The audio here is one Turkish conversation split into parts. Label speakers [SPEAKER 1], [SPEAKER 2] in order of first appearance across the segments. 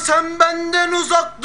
[SPEAKER 1] sen benden uzak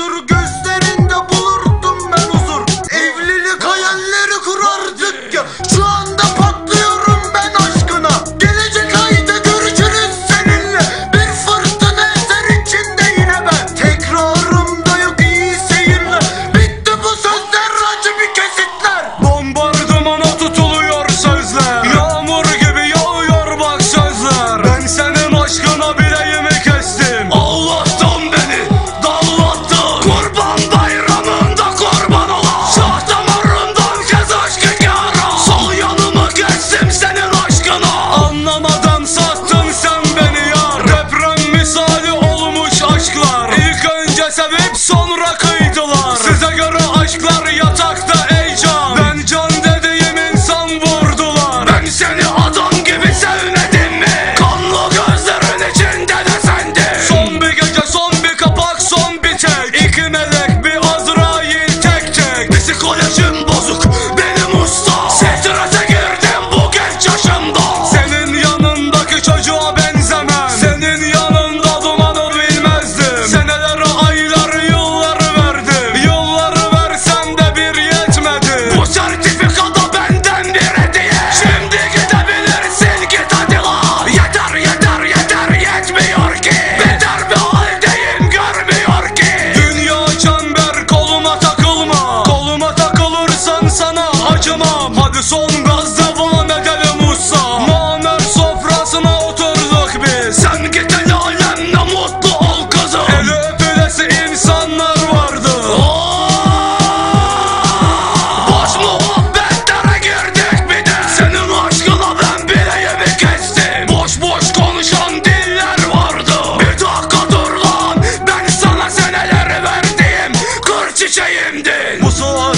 [SPEAKER 2] son gaz devam edelim usta Maner sofrasına oturduk biz. Sen git el alemle mutlu ol kızım. El öpülesi insanlar vardı. Boş muhabbetlere girdik bir de. Senin aşkına ben bileğimi kestim. Boş boş konuşan diller vardı. Bir dakika dur lan. Ben sana seneleri verdiğim Kır çiçeğimdin Bu saat